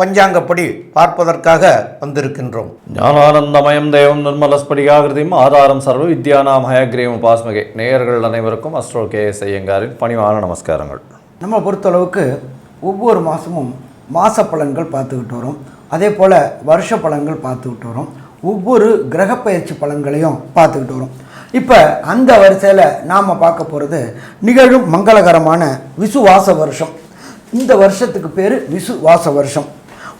பஞ்சாங்கப்படி பார்ப்பதற்காக வந்திருக்கின்றோம். ஞானானந்தமயம் தேவம் நிர்மலஸ்படிகாகிருதியும் ஆதாரம் சர்வ வித்யானாம் ஹயக்ரீவம் உபாஸ்மகே. நேயர்கள் அனைவருக்கும் அஸ்ட்ரோ கே எஸ் ஐயங்காரின் பணிவான நமஸ்காரங்கள். நம்ம பொறுத்தளவுக்கு ஒவ்வொரு மாதமும் மாத பலன்கள் பார்த்துக்கிட்டு வரோம். அதே போல் வருஷ பலன்கள் பார்த்துக்கிட்டு வரோம். ஒவ்வொரு கிரகப்பெயர்ச்சி பலன்களையும் பார்த்துக்கிட்டு வரோம். இப்போ அந்த வரிசையில் நாம் பார்க்க போகிறது நிகழும் மங்களகரமான விசுவாச வருஷம். இந்த வருஷத்துக்கு பேர் விசுவாச வருஷம்.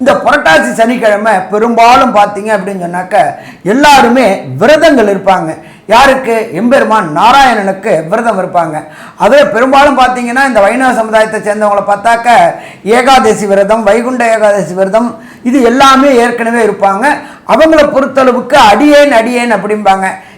இந்த புரட்டாசி சனிக்கிழமை பெரும்பாலும் பார்த்தீங்க அப்படின்னு சொன்னாக்க எல்லாருமே விரதங்கள் இருப்பாங்க. யாருக்கு? எம்பெருமான் நாராயணனுக்கு விரதம் இருப்பாங்க. அதே பெரும்பாலும் பார்த்தீங்கன்னா இந்த வைணவ சமுதாயத்தை சேர்ந்தவங்களை பார்த்தாக்க ஏகாதசி விரதம் வைகுண்ட ஏகாதசி விரதம் இது எல்லாமே ஏற்கனவே இருப்பாங்க. அவங்கள பொறுத்தளவுக்கு அடியேன் அடியேன் அப்படிம்பாங்க.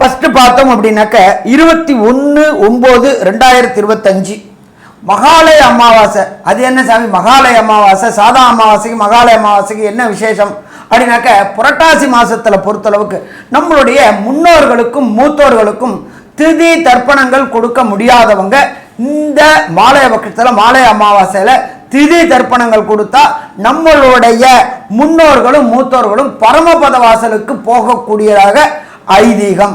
ஃபஸ்ட்டு பார்த்தோம் அப்படின்னாக்க இருபத்தி ஒன்று ஒம்பது ரெண்டாயிரத்தி இருபத்தஞ்சு. மகாலய அமாவாசை. அது என்ன சாமி? மகாலய அமாவாசை. சாதா அமாவாசைக்கு மகாலய அமாவாசைக்கு என்ன விசேஷம்? அப்படின்னாக்க புரட்டாசி மாதத்தில் பொறுத்தளவுக்கு நம்மளுடைய முன்னோர்களுக்கும் மூத்தோர்களுக்கும் திதி தர்ப்பணங்கள் கொடுக்க முடியாதவங்க இந்த மாலய பட்சத்தில் மாலய அமாவாசையில் திதி தர்ப்பணங்கள் கொடுத்தா நம்மளுடைய முன்னோர்களும் மூத்தோர்களும் பரமபத வாசலுக்கு போகக்கூடியதாக ஐதீகம்.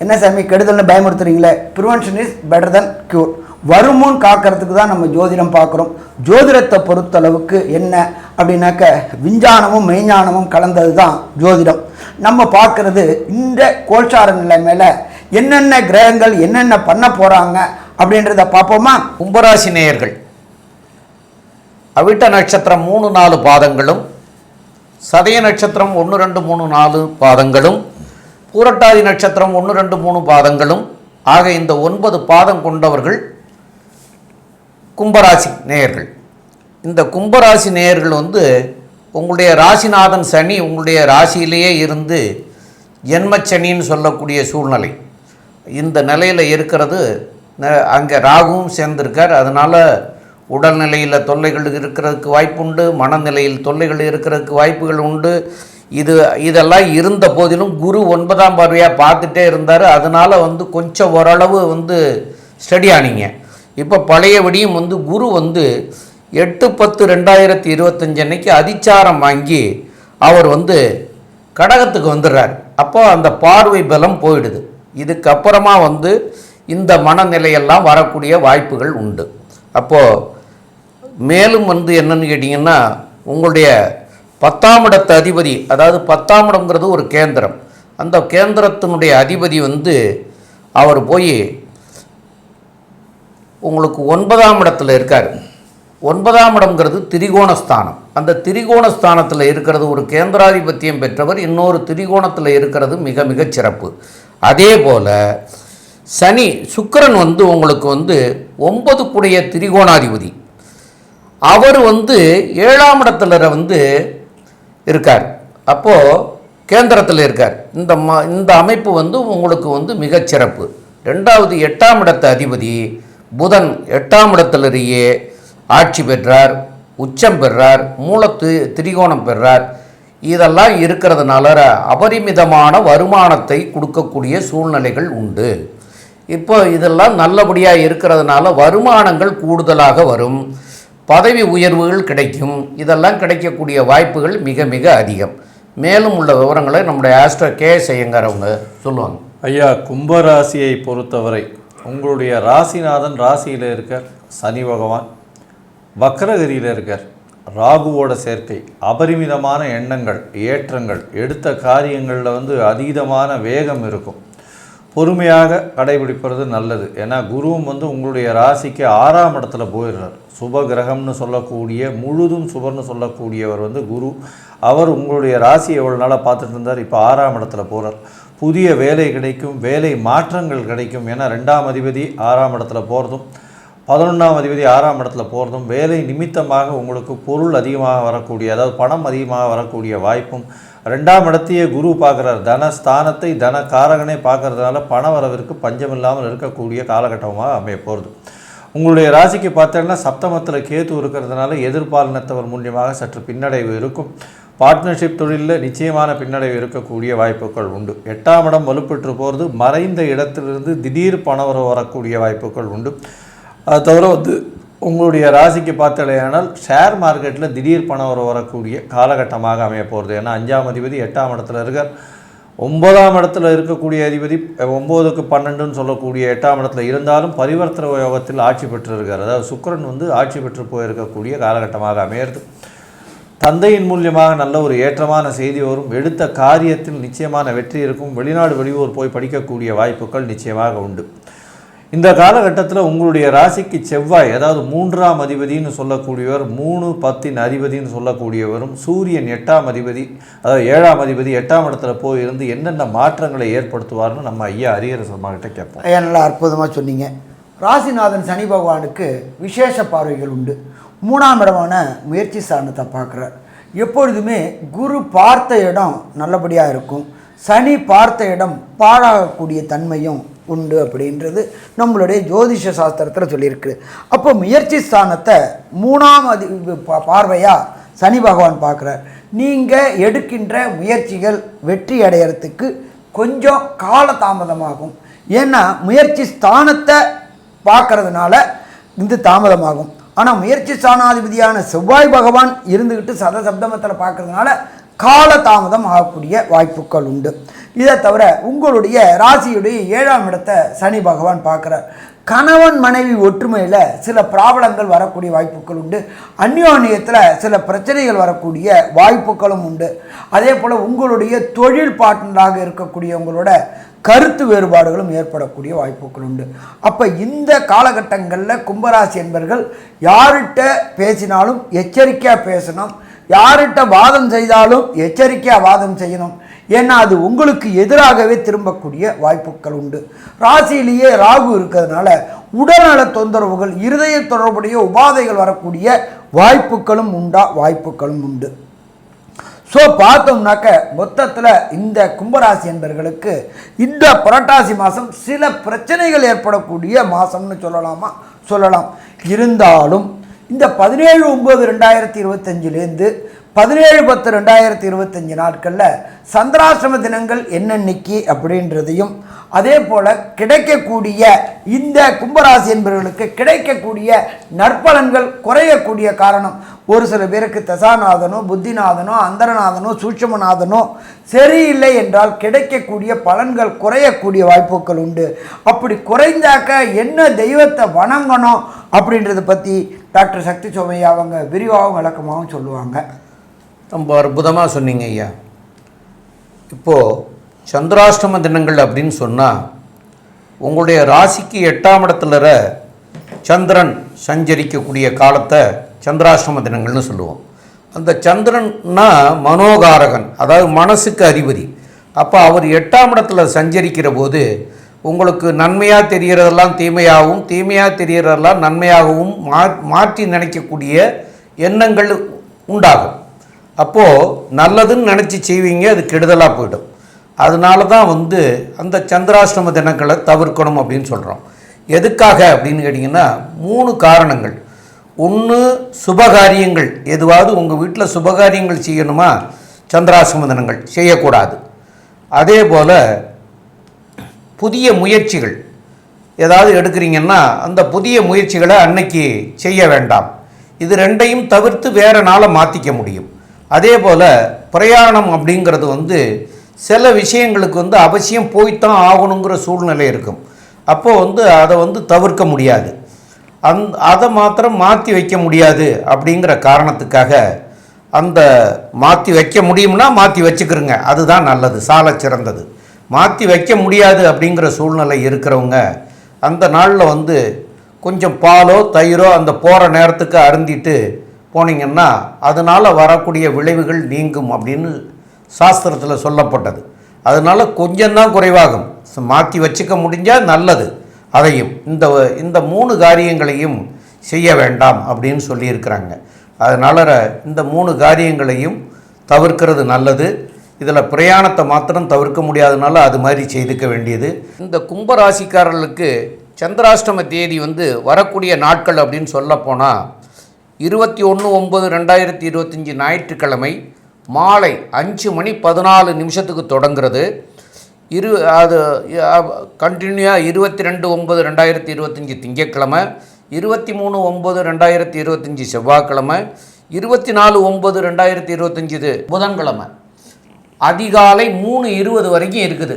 என்ன சாமி கெடுதல்னு பயமுறுத்துறீங்களே? Prevention is better than cure வருமுன் காக்கிறதுக்கு தான் நம்ம ஜோதிடம் பார்க்குறோம். ஜோதிடத்தை பொறுத்தளவுக்கு என்ன அப்படின்னாக்க விஞ்ஞானமும் மெய்ஞானமும் கலந்தது தான் ஜோதிடம். நம்ம பார்க்கறது இந்த கோல்சார நிலை மேலே என்னென்ன கிரகங்கள் என்னென்ன பண்ண போகிறாங்க அப்படின்றத பார்ப்போமா? கும்பராசி நேயர்கள் அவிட்ட நட்சத்திரம் மூணு நாலு பாதங்களும் சதய நட்சத்திரம் ஒன்று ரெண்டு மூணு நாலு பாதங்களும் பூரட்டாதி நட்சத்திரம் ஒன்று ரெண்டு மூணு பாதங்களும் ஆக இந்த ஒன்பது பாதம் கொண்டவர்கள் கும்பராசி நேயர்கள். இந்த கும்பராசி நேயர்கள் வந்து உங்களுடைய ராசிநாதன் சனி உங்களுடைய ராசியிலேயே இருந்து ஜென்மச்சனின்னு சொல்லக்கூடிய சூழ்நிலை. இந்த நிலையில் இருக்கிறது அங்கே ராகுவும் சேர்ந்திருக்கார். அதனால் உடல்நிலையில் தொல்லைகள் இருக்கிறதுக்கு வாய்ப்பு உண்டு மனநிலையில் தொல்லைகள் இருக்கிறதுக்கு வாய்ப்புகள் உண்டு. இது இதெல்லாம் இருந்த போதிலும் குரு ஒன்பதாம் பார்வையாக பார்த்துட்டே இருந்தார். அதனால் வந்து கொஞ்சம் ஓரளவு வந்து ஸ்டடி ஆனீங்க. இப்போ பழையபடியும் வந்து குரு வந்து எட்டு பத்து ரெண்டாயிரத்தி இருபத்தஞ்சு அன்னைக்கு அதிச்சாரம் வாங்கி அவர் வந்து கடகத்துக்கு வந்துடுறார். அப்போ அந்த பார்வை பலம் போயிடுது. இதுக்கப்புறமா வந்து இந்த மனநிலையெல்லாம் வரக்கூடிய வாய்ப்புகள் உண்டு. அப்போது மேலும் வந்து என்னன்னு கேட்டிங்கன்னா உங்களுடைய பத்தாம் இடத்து அதிபதி அதாவது பத்தாம் இடம்ங்கிறது ஒரு கேந்திரம். அந்த கேந்திரத்தினுடைய அதிபதி வந்து அவர் போய் உங்களுக்கு ஒன்பதாம் இடத்துல இருக்கார். ஒன்பதாம் இடம்ங்கிறது திரிகோணஸ்தானம். அந்த திரிகோணஸ்தானத்தில் இருக்கிறது ஒரு கேந்திராதிபத்தியம் பெற்றவர். இன்னொரு திரிகோணத்தில் இருக்கிறது மிக மிக சிறப்பு. அதே போல் சனி சுக்கரன் வந்து உங்களுக்கு வந்து ஒன்பது கூடிய திரிகோணாதிபதி. அவர் வந்து ஏழாம் இடத்துல வந்து இருக்கார். அப்போது கேந்திரத்தில் இருக்கார். இந்த ம இந்த அமைப்பு வந்து உங்களுக்கு வந்து மிகச்சிறப்பு ரெண்டாவது எட்டாம் இடத்து அதிபதி புதன் எட்டாம் இடத்திலேயே ஆட்சி பெற்றார் உச்சம் பெறார் மூலத்து திரிகோணம் பெறார். இதெல்லாம் இருக்கிறதுனால அபரிமிதமான வருமானத்தை கொடுக்கக்கூடிய சூழ்நிலைகள் உண்டு. இப்போ இதெல்லாம் நல்லபடியாக இருக்கிறதுனால வருமானங்கள் கூடுதலாக வரும். பதவி உயர்வுகள் கிடைக்கும். இதெல்லாம் கிடைக்கக்கூடிய வாய்ப்புகள் மிக மிக அதிகம். மேலும் உள்ள விவரங்களை நம்முடைய ஆஸ்ட்ரோ கே செய்யங்கார் அவங்க சொல்லுவாங்க. ஐயா கும்பராசியை பொறுத்தவரை உங்களுடைய ராசிநாதன் ராசியில் இருக்கார் சனி பகவான். வக்ரகதியில் இருக்கார் ராகுவோட சேர்க்கை. அபரிமிதமான எண்ணங்கள் ஏற்றங்கள் எடுத்த காரியங்களில் வந்து அதீதமான வேகம் இருக்கும். பொறுமையாக கடைபிடிப்பது நல்லது. ஏன்னா குருவும் வந்து உங்களுடைய ராசிக்கு ஆறாம் இடத்துல போயிடுறார். சுப கிரகம்னு சொல்லக்கூடிய முழுதும் சுபர்னு சொல்லக்கூடியவர் வந்து குரு. அவர் உங்களுடைய ராசி எவ்வளோ நாளாக பார்த்துட்டு இருந்தார்? இப்போ ஆறாம் இடத்துல போகிறார் புதிய வேலை கிடைக்கும் வேலை மாற்றங்கள் கிடைக்கும். ஏன்னா ரெண்டாம் அதிபதி ஆறாம் இடத்துல போகிறதும் பதினொன்றாம் அதிபதி ஆறாம் இடத்துல போகிறதும் வேலை நிமித்தமாக உங்களுக்கு பொருள் அதிகமாக வரக்கூடிய அதாவது பணம் அதிகமாக வரக்கூடிய வாய்ப்பும் ரெண்டாம் இடத்தையே குரு பார்க்குறார். தனஸ்தானத்தை தன காரகனை பார்க்கறதுனால பண வரவிற்கு பஞ்சம் இல்லாமல் இருக்கக்கூடிய காலகட்டமாக அமைய போகிறது உங்களுடைய ராசிக்கு பார்த்தீங்கன்னா சப்தமத்தில் கேத்து இருக்கிறதுனால எதிர்பாலினத்தவர் மூலியமாக சற்று பின்னடைவு இருக்கும். பார்ட்னர்ஷிப் தொழிலில் நிச்சயமான பின்னடைவு இருக்கக்கூடிய வாய்ப்புகள் உண்டு. எட்டாம் இடம் வலுப்பெற்று போகிறது மறைந்த இடத்திலிருந்து திடீர் பணவரவு வரக்கூடிய வாய்ப்புகள் உண்டு. அது தவிர வந்து உங்களுடைய ராசிக்கு பார்த்தாலேயானால் ஷேர் மார்க்கெட்டில் திடீர் பணம் வர வரக்கூடிய காலகட்டமாக அமைய போகிறது. ஏன்னா அஞ்சாம் அதிபதி எட்டாம் இடத்துல இருக்கார். ஒன்பதாம் இடத்துல இருக்கக்கூடிய அதிபதி ஒம்போதுக்கு பன்னெண்டுன்னு சொல்லக்கூடிய எட்டாம் இடத்துல இருந்தாலும் பரிவர்த்தனை யோகத்தில் ஆட்சி பெற்றிருக்கார். அதாவது சுக்கிரன் வந்து ஆட்சி பெற்று போயிருக்கக்கூடிய காலகட்டமாக அமையிறது. தந்தையின் மூலியமாக நல்ல ஒரு ஏற்றமான செய்தி வரும். எடுத்த காரியத்தில் நிச்சயமான வெற்றி இருக்கும். வெளிநாடு வெளியூர் போய் படிக்கக்கூடிய வாய்ப்புகள் நிச்சயமாக உண்டு. இந்த காலகட்டத்தில் உங்களுடைய ராசிக்கு செவ்வாய் அதாவது மூன்றாம் அதிபதினு சொல்லக்கூடியவர் மூணு பத்தின் அதிபதின்னு சொல்லக்கூடியவரும் சூரியன் எட்டாம் அதிபதி அதாவது ஏழாம் அதிபதி எட்டாம் இடத்துல போய் இருந்து என்னென்ன மாற்றங்களை ஏற்படுத்துவார்னு நம்ம ஐயா அரியர கிட்ட கேட்போம். ஐயா நல்லா அற்புதமாக சொன்னீங்க. ராசிநாதன் சனி பகவானுக்கு விசேஷ பார்வைகள் உண்டு. மூணாம் இடமான முயற்சி சாரணத்தை பார்க்குறார். எப்பொழுதுமே குரு பார்த்த இடம் நல்லபடியாக இருக்கும். சனி பார்த்த இடம் பாழாகக்கூடிய தன்மையும் உண்டு அப்படின்றது நம்மளுடைய ஜோதிஷ சாஸ்திரத்தில் சொல்லியிருக்கு. அப்போ முயற்சி ஸ்தானத்தை மூணாம் அதி பார்வையாக சனி பகவான் பார்க்குறார். நீங்கள் எடுக்கின்ற முயற்சிகள் வெற்றி அடையறதுக்கு கொஞ்சம் கால தாமதமாகும் ஏன்னா முயற்சி ஸ்தானத்தை பார்க்கறதுனால இது தாமதமாகும். ஆனால் முயற்சி ஸ்தானாதிபதியான செவ்வாய் பகவான் இருந்துக்கிட்டு சத சப்தமத்தில் பார்க்கறதுனால கால தாமதம் ஆகக்கூடிய வாய்ப்புகள் உண்டு. இதை தவிர உங்களுடைய ராசியுடைய ஏழாம் இடத்தை சனி பகவான் பார்க்குறார். கணவன் மனைவி ஒற்றுமையில் சில பிராபலங்கள் வரக்கூடிய வாய்ப்புகள் உண்டு. அந்யோன்யத்தில் சில பிரச்சனைகள் வரக்கூடிய வாய்ப்புகளும் உண்டு. அதே போல் உங்களுடைய தொழில் பார்ட்னராக இருக்கக்கூடியவங்களோட கருத்து வேறுபாடுகளும் ஏற்படக்கூடிய வாய்ப்புகள் உண்டு. அப்போ இந்த காலகட்டங்களில் கும்பராசி என்பர்கள் யார்கிட்ட பேசினாலும் எச்சரிக்கையாக பேசணும். யார்கிட்ட வாதம் செய்தாலும் எச்சரிக்கையாக வாதம் செய்யணும். ஏன்னா அது உங்களுக்கு எதிராகவே திரும்பக்கூடிய வாய்ப்புகள் உண்டு. ராசியிலேயே ராகு இருக்கிறதுனால உடல்நல தொந்தரவுகள் இருதய தொடர்புடைய உபாதைகள் வரக்கூடிய வாய்ப்புகளும் உண்டா? வாய்ப்புகளும் உண்டு. ஸோ பார்த்தோம்னாக்க மொத்தத்தில் இந்த கும்பராசி என்பர்களுக்கு இந்த புரட்டாசி மாதம் சில பிரச்சனைகள் ஏற்படக்கூடிய மாதம்னு சொல்லலாமா? சொல்லலாம். இருந்தாலும் இந்த பதினேழு ஒம்பது ரெண்டாயிரத்தி இருபத்தஞ்சிலேருந்து பதினேழு பத்து ரெண்டாயிரத்தி இருபத்தஞ்சி நாட்களில் சந்திராசிரம தினங்கள் என்னென்னைக்கு அப்படின்றதையும் அதே போல் கிடைக்கக்கூடிய இந்த கும்பராசி என்பவர்களுக்கு கிடைக்கக்கூடிய நற்பலன்கள் குறையக்கூடிய காரணம் ஒரு சில பேருக்கு தசாநாதனோ புத்திநாதனோ அந்தரநாதனோ சூட்சமநாதனோ சரியில்லை என்றால் கிடைக்கக்கூடிய பலன்கள் குறையக்கூடிய வாய்ப்புகள் உண்டு. அப்படி குறைந்தாக்க என்ன தெய்வத்தை வணங்கணும் அப்படின்றத பற்றி டாக்டர் சக்தி சோமையா அவங்க விரிவாகவும் விளக்கமாகவும் சொல்லுவாங்க. ரொம்ப அற்புதமாக சொன்னீங்க ஐயா. இப்போது சந்திராஷ்டம தினங்கள் அப்படின்னு சொன்னால் உங்களுடைய ராசிக்கு எட்டாம் இடத்துல சந்திரன் சஞ்சரிக்கக்கூடிய காலத்தை சந்திராஷ்டம தினங்கள்னு சொல்லுவோம். அந்த சந்திரன்னா மனோகாரகன் அதாவது மனசுக்கு அதிபதி. அப்போ அவர் எட்டாம் இடத்துல சஞ்சரிக்கிற போது உங்களுக்கு நன்மையாக தெரிகிறதெல்லாம் தீமையாகவும் தீமையாக தெரிகிறதெல்லாம் நன்மையாகவும் மா மாற்றி நினைக்கக்கூடிய எண்ணங்கள் உண்டாகும். அப்போது நல்லதுன்னு நினச்சி செய்வீங்க அது கெடுதலாக போயிடும். அதனால தான் வந்து அந்த சந்திராஷ்டம தினங்களை தவிர்க்கணும் அப்படின்னு சொல்கிறோம் எதுக்காக அப்படின்னு கேட்டிங்கன்னா மூணு காரணங்கள். ஒன்று சுபகாரியங்கள். எதுவாவது உங்கள் வீட்டில் சுபகாரியங்கள் செய்யணுமா? சந்திராசிரம தினங்கள். செய்யக்கூடாது. அதே போல் புதிய முயற்சிகள். ஏதாவது எடுக்கிறீங்கன்னா அந்த புதிய முயற்சிகளை அன்னைக்கு செய்ய வேண்டாம். இது ரெண்டையும் தவிர்த்து வேறு நாளை மாற்றிக்க முடியும். அதே போல் பிரயாணம் அப்படிங்கிறது வந்து சில விஷயங்களுக்கு வந்து அவசியம் போய்த்தான் ஆகணுங்கிற சூழ்நிலை இருக்கும். அப்போது வந்து அதை வந்து தவிர்க்க முடியாது. அந் அதை மாத்திரம் மாற்றி வைக்க முடியாது அப்படிங்கிற காரணத்துக்காக அந்த மாற்றி வைக்க முடியும்னா மாற்றி வச்சுக்கிறோங்க அதுதான் நல்லது சால சிறந்தது. மாற்றி வைக்க முடியாது அப்படிங்கிற சூழ்நிலை இருக்கிறவங்க அந்த நாளில் வந்து கொஞ்சம் பாலோ தயிரோ அந்த போகிற நேரத்துக்கு அருந்திட்டு போனீங்கன்னா அதனால் வரக்கூடிய விளைவுகள் நீங்கும் அப்படின்னு சாஸ்திரத்தில் சொல்லப்பட்டது. அதனால் கொஞ்சம்தான் குறைவாகும். மாற்றி வச்சுக்க முடிஞ்சால் நல்லது. அதையும் இந்த இந்த மூணு காரியங்களையும் செய்ய வேண்டாம் அப்படின்னு சொல்லியிருக்கிறாங்க. அதனால் இந்த மூணு காரியங்களையும் தவிர்க்கிறது நல்லது. இதில் பிரயாணத்தை மாத்திரம் தவிர்க்க முடியாதனால அது மாதிரி செய்துக்க வேண்டியது. இந்த கும்பராசிக்காரர்களுக்கு சந்திராஷ்டம தேதி வந்து வரக்கூடிய நாட்கள் அப்படின்னு சொல்லப்போனால் இருபத்தி ஒன்று ஒம்பது ரெண்டாயிரத்தி இருபத்தஞ்சி ஞாயிற்றுக்கிழமை மாலை அஞ்சு மணி பதினாலு நிமிஷத்துக்கு தொடங்குறது இரு அது கண்டினியூவாக இருபத்தி ரெண்டு ஒம்பது ரெண்டாயிரத்தி இருபத்தஞ்சி திங்கட்கிழமை இருபத்தி மூணு ஒம்பது ரெண்டாயிரத்தி இருபத்தஞ்சி செவ்வாய்க்கிழமை இருபத்தி நாலு ஒம்பது ரெண்டாயிரத்தி இருபத்தஞ்சி இது புதன்கிழமை. அதிகாலை மூணு இருபது வரைக்கும் இருக்குது.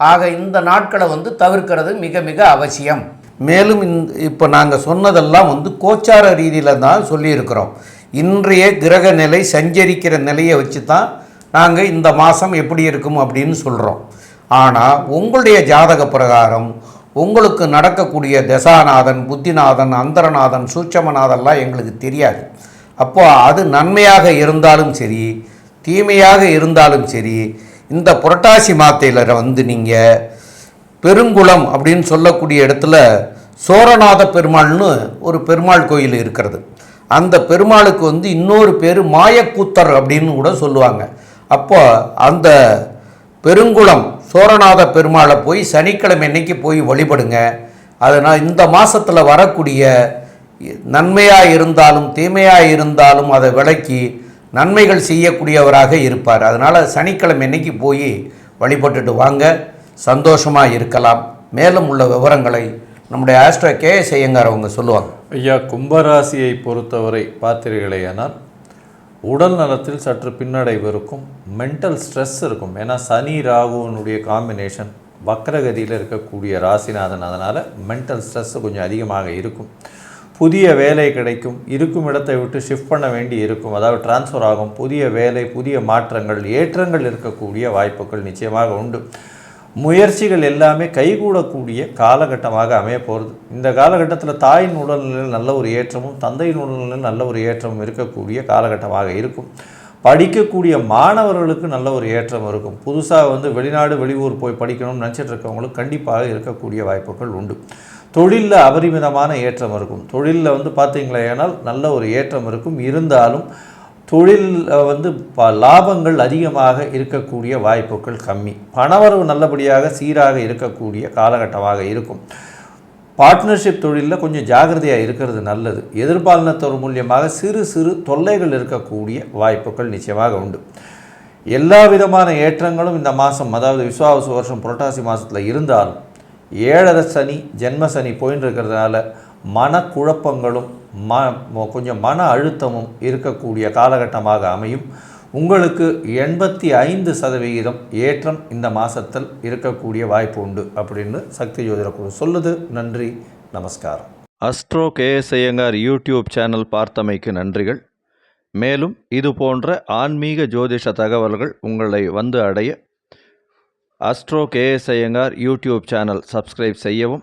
ஆக இந்த நாட்களை வந்து தவிர்க்கிறது மிக மிக அவசியம். மேலும் இந்த இப்போ நாங்கள் சொன்னதெல்லாம் வந்து கோச்சார ரீதியில் தான் சொல்லியிருக்கிறோம். இன்றைய கிரக நிலை சஞ்சரிக்கிற நிலையை வச்சு தான் நாங்கள் இந்த மாதம் எப்படி இருக்கும் அப்படின்னு சொல்கிறோம் ஆனால் உங்களுடைய ஜாதக பிரகாரம் உங்களுக்கு நடக்கக்கூடிய தசாநாதன் புத்திநாதன் அந்தரநாதன் சூட்சமநாதன்லாம் எங்களுக்கு தெரியாது. அப்போ அது நன்மையாக இருந்தாலும் சரி தீமையாக இருந்தாலும் சரி இந்த புரட்டாசி மாத்தையில் வந்து நீங்கள் பெருங்குளம் அப்படின்னு சொல்லக்கூடிய இடத்துல சோரநாத பெருமாள்னு ஒரு பெருமாள் கோயில் இருக்கிறது. அந்த பெருமாளுக்கு வந்து இன்னொரு பேர் மாயக்கூத்தர் அப்படின்னு கூட சொல்லுவாங்க. அப்போ அந்த பெருங்குளம் சோரநாத பெருமாளை போய் சனிக்கிழமை இன்னைக்கு போய் வழிபடுங்க. அதனால் இந்த மாதத்தில் வரக்கூடிய நன்மையாக இருந்தாலும் தீமையாக இருந்தாலும் அதை விளக்கி நன்மைகள் செய்யக்கூடியவராக இருப்பார். அதனால் சனிக்கிழமை இன்னைக்கு போய் வழிபட்டுட்டு வாங்க. சந்தோஷமாக இருக்கலாம். மேலும் உள்ள விவரங்களை நம்முடைய ஆஸ்ட்ரோ கே செய்யங்கார் அவங்க சொல்லுவாங்க. ஐயா கும்பராசியை பொறுத்தவரை பார்த்தீர்களேயானால் உடல் நலத்தில் சற்று பின்னடைவு இருக்கும் மென்டல் ஸ்ட்ரெஸ் இருக்கும். ஏன்னா சனி ராகுவனுடைய காம்பினேஷன் வக்ரகதியில் இருக்கக்கூடிய ராசிநாதன். அதனால் மென்டல் ஸ்ட்ரெஸ் கொஞ்சம் அதிகமாக இருக்கும். புதிய வேலை கிடைக்கும். இருக்கும் இடத்தை விட்டு ஷிஃப்ட் பண்ண வேண்டி இருக்கும். அதாவது டிரான்ஸ்ஃபர் ஆகும். புதிய வேலை புதிய மாற்றங்கள் ஏற்றங்கள் இருக்கக்கூடிய வாய்ப்புகள் நிச்சயமாக உண்டு. முயற்சிகள் எல்லாமே கைகூடக்கூடிய காலகட்டமாக அமைய போகிறது இந்த காலகட்டத்தில் தாயின் உடல்நிலையில் நல்ல ஒரு ஏற்றமும் தந்தையின் உடல்நிலையில் நல்ல ஒரு ஏற்றமும் இருக்கக்கூடிய காலகட்டமாக இருக்கும். படிக்கக்கூடிய மாணவர்களுக்கு நல்ல ஒரு ஏற்றம் இருக்கும். புதுசாக வந்து வெளிநாடு வெளியூர் போய் படிக்கணும்னு நினச்சிட்டு இருக்கவங்களுக்கு கண்டிப்பாக இருக்கக்கூடிய வாய்ப்புகள் உண்டு. தொழிலில் அபரிமிதமான ஏற்றம் இருக்கும். தொழிலில் வந்து பார்த்தீங்களா ஏனால் நல்ல ஒரு ஏற்றம் இருக்கும். இருந்தாலும் தொழில் வந்து ப லாபங்கள் அதிகமாக இருக்கக்கூடிய வாய்ப்புகள் கம்மி. பணவரவு நல்லபடியாக சீராக இருக்கக்கூடிய காலகட்டமாக இருக்கும். பார்ட்னர்ஷிப் தொழிலில் கொஞ்சம் ஜாகிரதையாக இருக்கிறது நல்லது. எதிர்பாலினத்தோர் மூலியமாக சிறு சிறு தொல்லைகள் இருக்கக்கூடிய வாய்ப்புகள் நிச்சயமாக உண்டு. எல்லா விதமான ஏற்றங்களும் இந்த மாதம் அதாவது விஸ்வாவசு வருஷம் புரட்டாசி மாதத்தில் இருந்தாலும் ஏழரை சனி ஜென்ம சனி போயின்னு இருக்கிறதுனால மனக்குழப்பங்களும் ம கொஞ்சம் மன அழுத்தமும் இருக்கக்கூடிய காலகட்டமாக அமையும். உங்களுக்கு எண்பத்தி ஐந்து சதவிகிதம் ஏற்றம் இந்த மாதத்தில் இருக்கக்கூடிய வாய்ப்பு உண்டு அப்படின்னு சக்தி ஜோதிட குழு சொல்லுது. நன்றி நமஸ்காரம். அஸ்ட்ரோ கேஎஸ்ஐயங்கார் யூடியூப் சேனல் பார்த்தமைக்கு நன்றிகள். மேலும் இது போன்ற ஆன்மீக ஜோதிஷ தகவல்கள் உங்களை வந்து அடைய astro KS Iyengar YouTube channel subscribe செய்யவும்